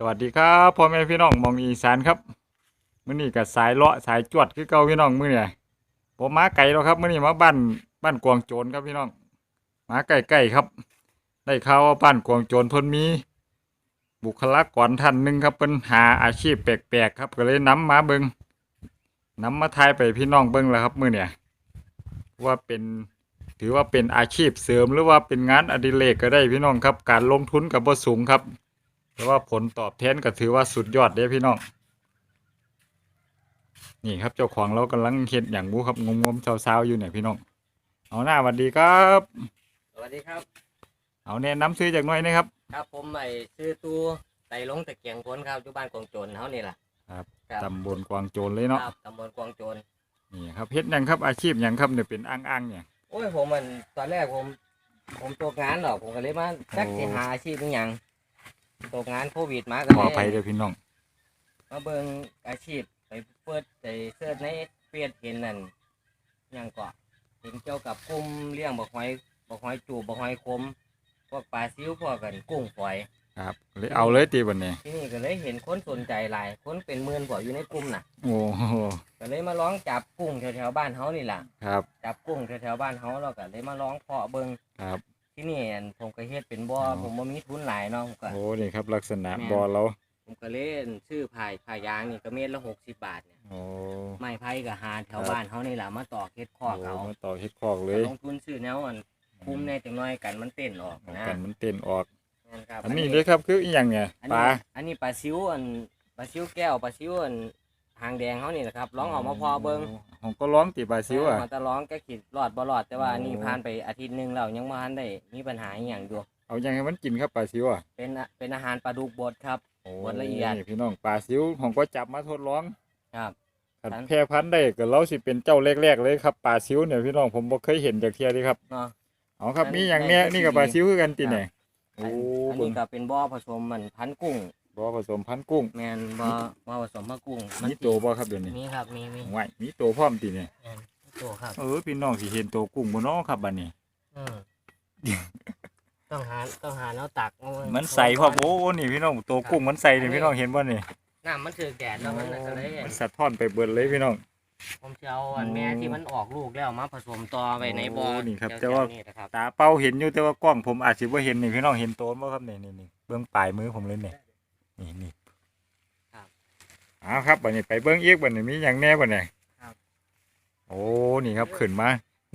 สวัสดีครับพ่อแม่พี่น้องมองอีสานครับมื้อนี้ก็สายเลาะสายจวดคือเก่าพี่น้องมื้อเนี่ยผมมาไกลแล้วครับมื้อนี้มาบ้านบ้านกวางโจรครับพี่น้องมาใกล้ๆครับ ได้ข่าวว่าบ้านกวางโจรเพิ่นมี บุคลากรท่านหนึ่งครับเพิ่นหาอาชีพแปลกๆครับ ก็เลยนำมาเบิงนำมาทายไปพี่น้องเบิงแล้วครับมื้อเนี่ยว่าเป็นถือว่าเป็นอาชีพเสริมหรือว่าเป็นงานอดิเรกก็ได้พี่น้องครับ การลงทุนกับบ่สูงครับ แต่ว่าผลตอบแทนก็ถือว่าสุดยอดเด้พี่น้อง นี่ครับเจ้าของเรากำลังเฮ็ดอย่างบูครับงมๆเช้าๆอยู่เนี่ยพี่น้อง เอาหน้าสวัสดีครับ สวัสดีครับ เอาแนะนำซื้อจากหน่อยนะครับ ครับผมไอ้ชื่อตูไต่ลงตะเกียงพ้นครับอยู่บ้านกองโจรเฮานี่ล่ะครับครับตำบลกวางโจรเลยเนาะครับตำบลกองโจรนี่ครับเฮ็ดหยังครับอาชีพหยังครับเนี่ยเป็นอ้างๆเนี่ยโอ้ยผมมันตอนแรกผม ผมตกงานหรอกผมก็เลยมาจักโอ้สิหาอาชีพเป็นหยัง ตกงานโควิดมาก็ขอเลอภัยยเด้อพี่น้อง มาเบิ่งอาชีพไปเปิดไปเสิร์ชในเฟซเห็นนั่นหยังก็เห็นเกี่ยวกับกลุ่มเลี้ยงบักหอยบักหอยจูบบักหอยคม พวกปลาซิวพวกกันกุ้งฝอย ครับเลยเอาเลยตีบันนี้ ที่นี่ก็เลยเห็นคนสนใจหลายคนเป็นหมื่นกว่าอยู่ในกลุ่มน่ะ โอ้โหก็เลยมาร้องจับกุ้งแถวๆบ้านเฮานี่ล่ะ ครับ จับกุ้งแถวๆบ้านเฮาแล้วก็เลยมาร้องเพาะเบิ่งครับ ที่นี่อั่นผมก็เฮ็ดเป็นบ่ออ๋อผมบ่มีทุนหลายเนาะผมก็ โอ้นี่ครับ ลักษณะแม่น บอเราผมก็เล่นซื้อพายพายยางนี่ก็เม็ดละ60บาทเนี่ยโอ้ไม้ไผ่ก็หาแถวครับบ้านเฮานี่ล่ะมาตอกเฮ็ดคอกโอ้เอามาต่อเฮ็ดคอกเลยลงทุนซื้อแนวอันคุ้มแน่จังน้อยกันมันเต้นออกเอานะกันมันเต้นออกนั่นครับอันนี้เลยครับคืออีหยังเนี่ยอันปนี้ลาอันนี้ปลาซิวอันปลาซิวแก้วปลาซิวอัน หางแดงเฮานี่แหละครับลองเออกมาเพอเบิ่งผมก็ร้องตีปลาซิวอะมันจะร้องแกขีดรอดบ่รอด แต่ว่าโอ้อันนี้ผ่านไปอาทิตย์หนึงแล้วยังบ่ทันได้มีปัญหาอหย่างอยู่เอายังให้มันกินครับปลาซิวอะเป็นอะเป็นอาหารปลาดุกบดครับโอ้บดละเอียดนี่พี่น้องปลาซิวผมก็จับมาทดลองครับคันครับแพร่พันธุ์ได้ก็เราสิเป็นเจ้าแรกๆเลยครับปลาซิวเนี่ยพี่น้องผมบ่เคยเห็นจากเทียเลยครับเนาะเอาครับอันมีอย่างเนี้ยอันนี่กับปลาซิวคือกันตีครับเนี่ยอัโอ้นอันเบิ่นี้งก็เป็นบ่อผสมมันพันธุ์กุ้ง บ่ผสมพันธุ์กุ้ง แมนบ่อบ่อผสมพันธุ์กุ้งมีตัวบ่ครับเดี๋ยวนี้มีครับมีมีไหวมีตัวพร้อมตีเนี่ยแม่นมีตัวครับ เออพี่น้องสิเห็นตัวกุ้งบ่เนาะครับบัดนี้ อืมต้องหาต้องหาแนวตักเอาไว้มันใสพร้อมโอ้นี่พี่น้องตัวกุ้งมันใสนี่พี่น้องเห็นบ่นี่น้ำมันถือแดดแล้วมันน่ะก็เลยมันสะท้อนไปเบิดเลยพี่น้อง ผมจะเอาอันแม่ที่มันออกลูกแล้วมาผสมต่อไว้ในบ่อโอ้นี่ครับแถวๆแต่ว่านี่นะครับตาเป้าเห็นอยู่แต่ว่ากล้องผมอาจสิบ่เห็นนี่พี่น้องเห็นโตนบ่ครับนี่นี่นี่เบื้องปลายมือผมเลยนี่ นี่นี่ครับเอาครับบัดนี้ไปเบื้องอีกบัดนี้มีหยังแน่บัดนี้ครับ โอ้นี่ครับขึ้นมา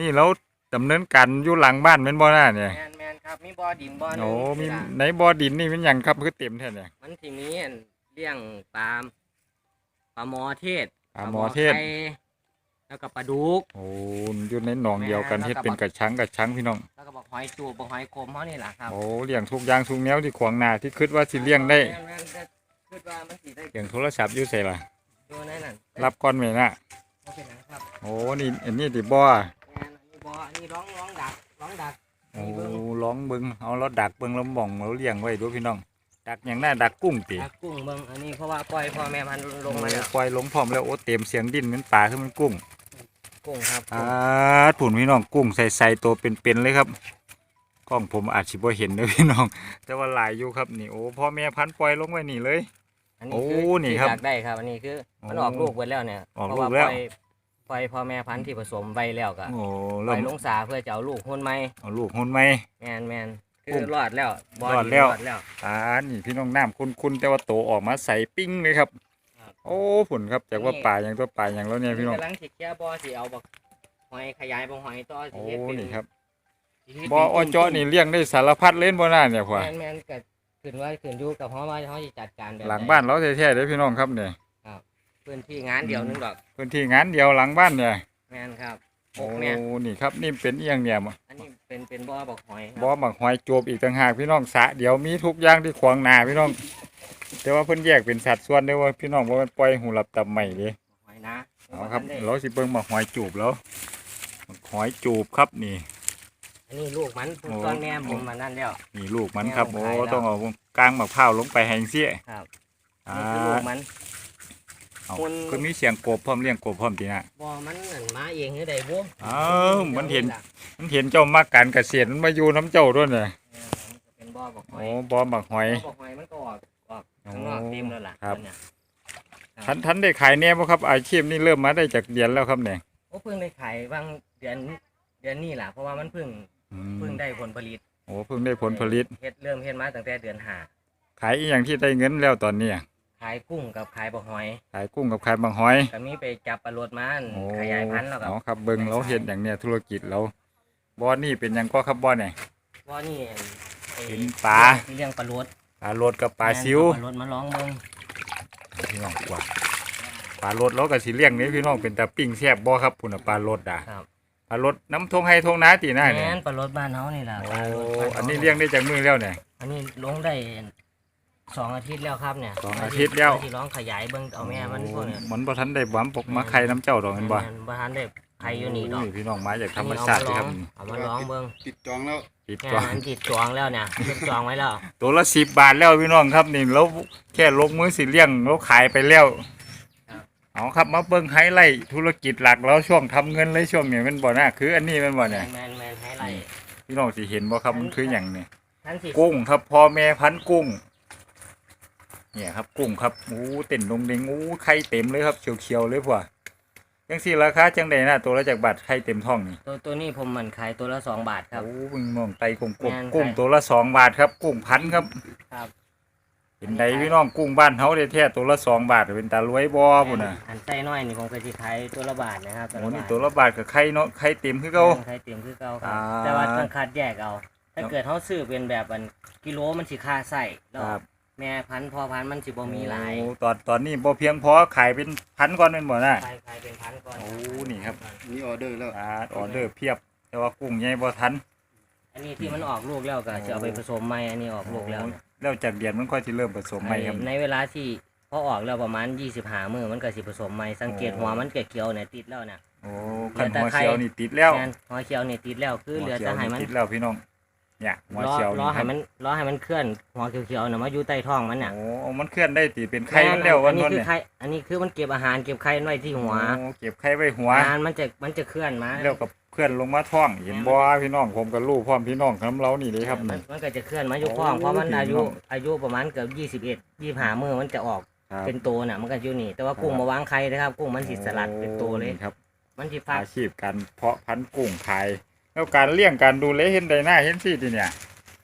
นี่แล้วดำเนินการอยู่หลังบ้านแม่นบ่น่าเนี่ยแมนแมนครับมีบ่อดินบ่อหนึงโอ้มีนี่ล่ะในบ่อดินนี่เป็นหยังครับคือเต็มแท้เนี่ยมันที่มีอันเลี้ยงปลาปลาหมอเทศปลาหมอเทศ ไข่ แล้วก็ปลาดุก โอ้อยู่ในหนองเดียวกันแม่ เฮ็ดแล้วก็เป็นกระชังกระชังพี่น้อง แล้วก็บอกหอยจูบบอกหอยคมเขานี่แหละครับโอ้เลี้ยงทุกอย่างทุกแนวที่ขวางหน้าที่คิดว่าสิเลี้ยงได้แม่นแม่นก็คิดว่ามันสิได้เลี้ยงโทรศัพท์อยู่ใส่ล่ะอยู่ในนั้นรับก่อนแม่น่ะ บ่เป็นหยังครับโอ้นี่อันนี้ติบ่อแม่นอันนี้บ่อันนี้ร้องร้องดักร้องดักโอ้ร้องเบิ่งเอาเราดักเบิ่งเราหม่องเราเลี้ยงไว้ด้วยพี่น้อง ดักอย่างหน้าดักกุ้งติดักกุ้งเบิ่งอันนี้เพราะว่าปล่อยพ่อแม่พันธุ์ลงมาแล้วโอ้ปล่อยลงพร้อมแล้วโอ้เต็มเสียงดิ้นเหมือนปลาคือมันกุ้ง กุ้งครับอ่าผุนพี่น้องกุ้งใส่ๆตัวเป็นๆเลยครับกล้องผมอาจสิบ่เห็นเด้อพี่น้อง แต่ว่าหลายอยู่ครับนี่โอ้พ่อแม่พันธุ์ปล่อยลงไว้นี่เลยอันนี้คือโอ้นี่ครับที่อยากได้ครับ อันนี้คือมันโอ้ออกลูกไว้แล้วเนี่ยออกเพราะลูว่ากแล้ว ปล่อยปล่อยพ่อแม่พันธุ์ที่ผสมไว้แล้วก็โอ้ปล่เริ่อยมลงสาเพื่อจะเอาลูกหุ่นไหมเอาลูกหุ่นไหม แมนแมนคืกุ้องรอดแล้วบ่รอดดีแล้ว รอดแล้ว อ่านี่พี่น้องน้ำคุ้นๆแต่ว่าโตออกมาใสปิ้งเลยครับครับ โอ้ผุนครับจากว่าปลาอย่างตัวปลาอย่างแล้วเนี่ยพี่น้องกำลังสิแก้บ่อสิเอาบักหอยขยายบ่หอยต่อสิโอ้เฮ็ดเป็นนี่ครับสิเฮ็ดบ่อเป็นอเจาะนี่เลี้ยงได้สารพัดเล่นบ่น่าเนี่ยพ่อแมนแมนก็ขึ้นว่าขึ้นอยู่กับเฮาว่าเฮาสิจัดการแบบหลังบ้านเราแท้ๆเด้อพี่น้องครับเนี่ยพื้นที่งานเดียวนึงดอกพื้นที่งานเดียวหลังบ้านเนี่ยแมนครับปโอ้กเนี่ยนี่ครับนี่เป็นเอียงเนี่ยอันนี้เป็นเป็นบ่อบักหอยครับบ่อหมักหอยโจบอีกต่างหากพี่น้องสระเดี๋ยวมีทุกอย่างที่ขวางหน้าพี่น้อง แต่ว่าเพิ่นแยกเป็นสัดส่วนเด้อว่าพี่น้องบ่แม่นปล่อยหูหลับตับใหม่เด้บักหอยนะเอาครับได้เราสิเบิ่งหมักหอยจูบแล้วหมักหอยจูบครับนี่อันนี้ลูกมันโอ้ตอนแม่ผมมานั่นแล้วนี่ลูกมันครับแม่โอ้มันขายแล้วต้องเอากลางมะพร้าวลงไปให้เสียครับอ่านี่คือลูกมันเอาคนก็มีเสียงกบพร้อมเลี้ยงกบพร้อมตินะบ่มันนั่นมาเองหรือใดบ่อ้าวมันเห็น มันเห็นเจ้ามักการเกษตรมันมาอยู่น้ำเจ้าด้วยเนี่ยเป็นบ่อบักหอโอ้ยบ่อหมักหอยบ่อบักหอยมันก็ออกออกเข้างนอกเต็มแล้วล่ะครับตอนเนี้ยทันทันได้ขายแน่บ่ครับ อาชีพนี้เริ่มมาได้จากเดือนแล้วครับเนี่ยโอ้เพิ่งได้ขายบางเดือนเดือนนี้ล่ะเพราะว่ามันเพิ่งอืมเพิ่งได้ผลผลิตโอ้เพิ่งได้ผลผลิต เฮ็ดเริ่มเฮ็ดมาตั้งแต่เดือนห้าขายอีหยังที่ได้เงินแล้วตอนเนี้ยขายกุ้งกับขายบะหอยขายกุ้งกับขายบางหอยก็มีไปจับปลาโลดมาอันโอ้ขยายพันธุ์แล้วก็เอาครับเบิ่งเราเห็นอย่างเนี้ยธุรกิจเราบ่อนี่เป็นหยังก็ครับบ่อเนี่ย ว่านี่ไอ้เป็นปลาเลี้ยงปลาโลด ปลาโลดกับปลาซิวปลาโลดมาลองเบิ่งพี่น้องกว่าปลาโลดเราก็สิเลี้ยงนี่พี่น้องเป็นตาปิ้งแซ่บบ่ครับพุ่นน่ะปลาโลดอะครับปลาโลดน้ำทงให้ทงนาตีหน้าเนี่ยแม่นปลาโลดบ้านเฮานี่ล่ะโอ้ปลาโลดบ้าฮาอันนี้เลี้ยงได้จากมือแล้วเนี่ยอันนี้ลงได้สองอาทิตย์แล้วครับเนี่ยสองอาทิตย์แล้วที่ร้องขยายเบิ่งเอาแม่มันพวกเนี้ยมันบ่ทันได้หวานปกมาไข่น้ำเจ้าดอกแม่นบ่แม่นบ่ทันได้ใครอยู่นี่ดอกโยพี่น้องมาจากธรรมชาติเลยครับเอามาลองเบิ่งติดจองแล้ว ติดแค่จองนั้นติดจองแล้วเนี่ยติดจองไว้แล้วตัวละ10บาทแล้วพี่น้องครับนี่เราแค่ลงมือสิเลี้ยงเราขายไปแล้วเอาครับมาเบิ่งไฮไลท์ธุรกิจหลักแล้วช่วงทำเงินเลยช่วงนี้แมันบ่น่าคืออันนี้แมันบ่เนี่ยแมนแมนให้ไล่พี่น้องสิเห็นบ่ครับมันคือหยังเนี่ย ทั้งสิกุ้งครับพ่อแม่พันธุ์กุ้ง เนี่ยครับกุ้งครับโอ้เต็นลงเด้งโอ้ไข่เต็มเลยครับเขียวๆเลยพ่อ จังสี่ราคาจังไดน่ะตัวละจากบาทไข่เต็มท้องนี่ตัวตัวนี้ผมมันขายตัวละสองบาทครับ โอ้มึงน้องไตกุ้งกุ้งแม่นกุ้งไข่ตัวละสองบาทครับกุ้งพันครับครับ เห็นใดพี่น้องกุ้งบ้านเฮาได้แท้ตัวละสองบาทเป็นตารวยบ่พุ่นน่ะอันไส้น้อยนี่ผมก็จะขายตัวละบาทนะครับโอ้นี่ตัวละบาทกับไข่เนาะไข่เต็มคือเก่าขายเต็มคือเก่าครัอ่าบแต่ว่าต้องคัดแยกเอา ถ้าเกิดเขาซื้อเป็นแบบอันกิโลมันสิค่าไส้แล้วครับ แม่พันธุ์พอพันธุ์มันสิบ่มีหลายโอ้ตอนตอนนี้บ่เพียงพอขายเป็นพันก่อนเป็นบ่น่ะขายขายเป็นพันก่อนโอ้นี่ครับมีออเดอร์แล้ว อ่าออเดอร์เพียบ แต่ว่ากุ้งใหญ่บ่ทัน อันนี้ที่มันออกลูกแล้วก็จะเอาไปผสมใหม่อันนี้ออกลูกแล้วเนี่ยแล้วจากเดือนมันก็สิเริ่มผสมใหม่ครับ ในเวลาที่พอออกแล้วประมาณ25มื้อมันก็สิผสมใหม่สังเกตหัวมันเขียวๆเนี่ยติดแล้วเนี่ย โอ้ขันหัวเขียวนี่ติดแล้วงานหัวเขียวเนี่ยติดแล้วคือเหลือหัวจะเขียวให้นี่มันติดแล้วพี่น้อง เนี่ยหัวล้อเขียวล้อนี่คให้รับมันล้อให้มันเคลื่อนหัวเขียวๆน่ะมาอยู่ใต้ท้องมันน่ะโอ้เอามันเคลื่อนได้ติเป็นไข่มันแล้วอัวันนนี้นั้นคือเนี่ยไข่อันนี้คือมันเก็บอาหารเก็บไข่ไว้ที่หัวโอ้เก็บไข่ไว้หัวงานมันจะมันจะเคลื่อนมาแล้วกับเคลื่อนลงมาท้องเห็นบ่พี่น้องผมกับลูกพร้อมพี่น้องของเรานี่เลยครับมันนี่มันก็จะเคลื่อนมาอยู่ท้องโอ้เพราะมันอายุพี่น้องอายุประมาณเกือบยี่สิบเอ็ดยี่ห้ามือมันจะออกครับเป็นโตน่ะมันก็อยู่นี่ แต่ว่ากุ้งครับมาวางไข่นะครับ กุ้งมันสิสลัดเป็นโตเลยครับ มันสิฟักอาชีพการเพาะพันธุ์กุ้งขาย แล้วการเลี้ยงการดูแลเห็นได้หน้าเห็นสิทีเนี่ย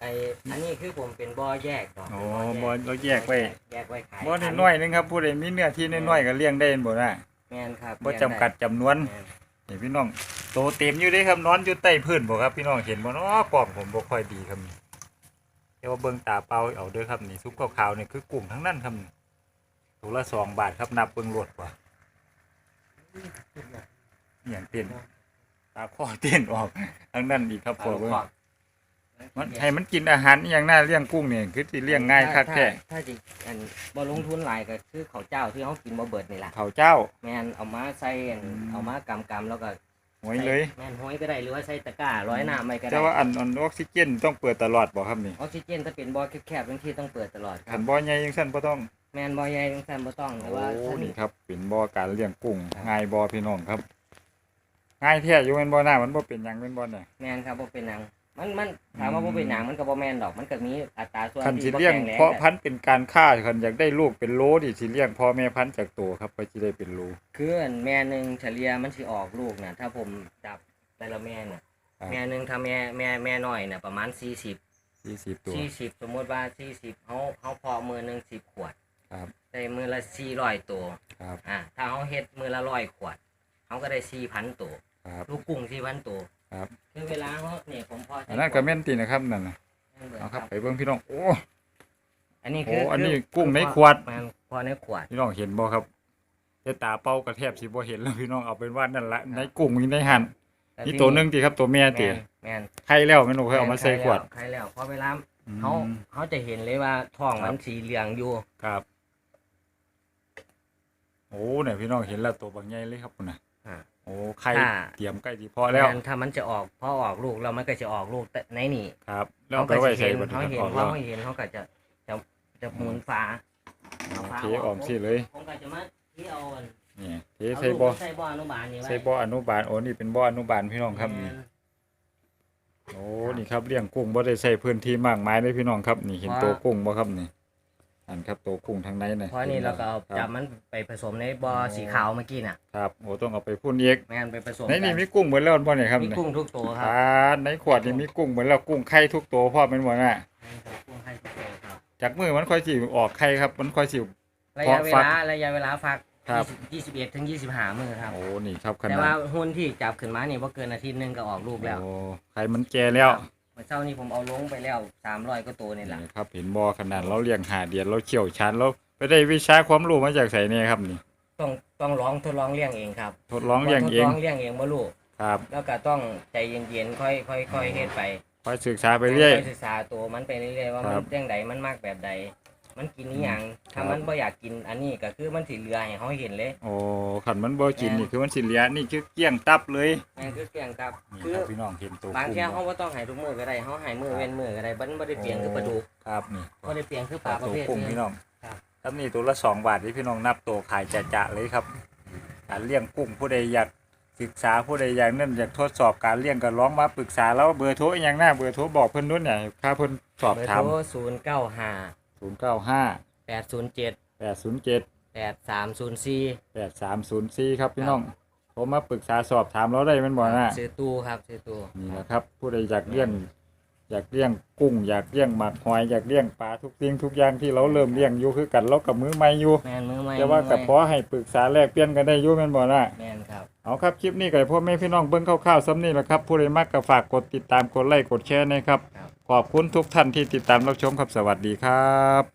ไออันนี้คือผมเป็นบ่อแยกก่อนโอ้เป็นบ่เราแยกไว้ แยกไว้ขายบ่น้อยๆนึงครับผู้ใดมีเนื้อที่น้อยๆก็เลี้ยงได้บ่น่ะแม่นครับบ่จำกัดจำนวนแม่นนี่พี่น้องโตเต็มอยู่เด้ครับนอนอยู่ใต้พื้นบ่ครับ พี่น้องเห็นบ่เนาะกล้องผมบ่ค่อยดีครับนี่แต่ว่าเบิ่งตาเปล่าเอาเด้อครับนี่ซุปขาวๆนี่คือกุ้งทั้งนั้นครับนี่ตัวละสองบาทครับนับเบิ่งโลดว่ะอหย่างเต้น ตาคอเต้นออกทั้งนั้นอีกครับพอเบิ่งขอบมันให้มันกินอาหารอหย่างน่าเลี้ยงกุ้งนี่คือสิเลี้ยงง่ายคักแท้ถ้าถ้าจิอันบ่ลงทุนหลายก็คือข้าวเจ้าที่เขากินบ่เบิดนี่ล่ะข้าวเจ้าแม่นเอามาใส่อันอืมเอามากำกำแล้วก็หวยเลยแม่นห้อยก็ได้หรือว่าใส่ตะกร้าร้อยน้ำไม่ก็ได้แต่ว่าอันอันออกซิเจนต้องเปิดตลอดบ่ครับนี่ออกซิเจนถ้าเป็นบ่อแคบๆบางทีต้องเปิดตลอดคคัรับนบ่อใหญ่จังซั่นบ่ต้องแม่นบ่อใหญ่จังซั่นบ่ต้องแต่โอ้ว่าถ้านี่นี่ครับเป็นบ่อการเลี้ยงกุ้งง่ายบ่อพี่น้องครับ ง่ายแท้อยู่แม่นบ่หน้ามันบ่เป็นหยังแม่นบ่เนี่ย แม่นครับบ่เป็นหยัง มันมันถามว่าบ่เป็นหยังมันก็บ่แม่นดอก มันก็มีอัตราส่วนคันสิที่บ่เลี้ยงแข็งแรงเพาะพันธุ์เป็นการฆ่าคันอยากได้ลูกเป็นโลนี่สิเลี้ยงพ่อแม่พันธุ์จากตัวครับก็สิได้เป็นโลคืออันแม่หนึงเฉลี่ยมันสิออกลูกน่ะถ้าผมจับแต่ละแม่น่ะครับแม่หนึงถ้าแม่แม่แม่น้อยน่ะประมาณ 40 40ตัว 40 สมมุติว่า 40เฮาเฮาเพาะมือหนึง10 ขวดครับได้มือละ400ตัวครับ อ่าถ้าเขาเฮ็ดมือละร้อยขวดเขาก็ได้สี่พันตัว ครับ ลูกกุ้งสี่พันตัวครับ คือเวลาเขาเนี่ยผมพอใช้อันนั้นก็แม่นตินะครับนั่นน่ะเอาครับ ไปเบิ่งพี่น้อง โอ้อันนี้โหคืออันนี้คืกุ้งในขวดมันพอในขวด พี่น้องเห็นบ่ครับแต่ตาเป้ากระแทบสิบ่เห็นแล้วพี่น้องเอาเป็นว่านั่นละในกุ้งมีในหั่นนี่ตัวหนึงติครับตัวแม่แมตินแมนไข่แล้วแม่นบ่เคยเอามาใส่ขวดใครแล้วพอเวลาอืมเขาเขาจะเห็นเลยว่าท้องครัมับนสีเหลืองอยู่ ครับ โอ้เนี่ยพี่น้องเห็นแล้วตัวบางใหญ่เลยครับคุณน่ะ อ่าโอ้ไข่ถ้า เตรียมใกล้ที่พอแล้วม่นถ้ามันจะออกพอออกลูกแล้วมันก็จะออกลูกแต่ในนี่ครับแล้วเขาไปก็ไว้จะใส่เห็นบัดเขานี้เห็นออกเขาแล้วเห็นเขาก็จะจะจะหมุนฝาโอเคออมสิเลยผมก็จะมาที่เอาอันนี่เทเอาใส่ลูกบ่อใส่บ่ออนุบาลนี่ไว้ใส่บ่ออนุบาลโอ้นี่เป็นบ่ออนุบาลพี่น้องครับนี่แม่นโอ้ นี่ครับเลี้ยงกุ้งบ่ได้ใส่พื้นที่มากมายเลยพี่น้องครับ นี่เห็นว่าตัวกุ้งบ่ครับนี่ อันครับตัวกุ้งทางในน่ะเพราะนี่เราก็เอาครับจับมันไปผสมในบ่อสีขาวเมื่อกี้น่ะครับโอ้ต้องเอาไปพุ่นอีกแม่นไปผสมในนี่กัมีกุ้งเหมือนแล้วบ่เนี่ยครับมีเนี่ยกุ้งทุกตัวคอ่รับาในขวดนี่มีกุ้งเหมือนแล้วกุ้งไข่ทุกตัวพ่อเป็นบ่น่ะกุ้งให้ทุกตัวครับจากมือมันค่อยสิออกไข่ครับ มันค่อยสิระยะเวฟักลาระยะเวลาฟักครับ20 21ถึง25มื้อครับ โอ้ นี่ครับขแต่นาว่าดหุ้นที่จับขึ้นมานี่บ่เกินอาทิตย์หนึงก็ออกลูกแล้ว โอ้ ไข่มันแก่แล้ว เมื่อเช้านี้ผมเอาลงไปแล้ว300กว่าตัวนี่แหละนี่ครับเห็นบ่ขนาดเราเลี้ยงหาเดือนเราเชี่ยวชาญเราไปได้วิชาความรู้มาจากไสเนี่ยครับนี่ ต้องต้องลองทดลองเลี้ยงเองครับทดลองเลี้ยงเองทดลองเลี้ยงเองบ่รู้ครับ แล้วก็ต้องใจเย็นๆค่อยค่อยค่อยเฮ็ดไปค่อยศึกษาไปเรื่อยค่อยศึกษาตัวมันไปเรื่อยๆว่าคมัรันบเรื่องใดมันมากแบบใด มันกินนี้อหยังครัถ้าบมันบ่อยากกินอันนี้ก็คือมันสิเหลือให้เขาเห็นเลย โอ้ขันมันบ่กินนี่คือมันสิเหลียนี่คือเกลี้ยงตับเลยนั่นคือเปลี่ยนครับนี่คือครับพี่น้องเห็นตัวบางกุ้งเที่ยเขาบ่ต้องให้ทุกมื้อก็ได้เขาให้มื้อเว้นมื้อก็ได้มันบ่ได้เปลี่ยนคือปลาดุกครับนี่บ่ได้เปลี่ยนคือปลาประตัวเภทกุ้งอื่พี่นน้องครับ ครับนี่ตัวละสองบาทที่พี่น้องนับตัวขายจะๆเลยครับการเลี้ยงกุ้งผู้ใดอยากศึกษาผู้ใดอยากนั่นอยากทดสอบการเลี้ยงก็ร้องมาปรึกษาแล้วเบอร์โทรอหย่างหน้าเบอร์โทรบอกเพิ่นนู้นเนี่ยค่าเพิ่นสอบเบอร์ถาม โทร095 095 807 807 8304 8304ครับพี่น้องโทรมาปรึกษาสอบถามเราได้แมันบ่นะซื้อตู้ครับซื้อตู้นี่แหละครับ ผู้ใดอยากเลี้ยงอยากเลี้ยงกุ้ง อยากเลี้ยงหมักหอยอยากเลี้ยงปลาทุกสิ่งทุกอย่างที่เราเริ่มเลี้ยงอยู่คือกันเรากับมือใหม่อยู่แม่นมือใหม่แต่ว่ากับพอให้ปรึกษาแลกเปลี่ยนกันได้อยู่แม่นบ่นะแม่นครับ เอาครับ คลิปนี้ก็ให้พ่อแม่พี่น้องเบิ่งคร่าวๆซ้ำนี่แหละครับ ผู้ใดมักก็ฝากกดติดตามกดไลค์กดแชร์นะครับครับขอบคุณทุกท่านที่ติดตามรับชมครับสวัสดีครับ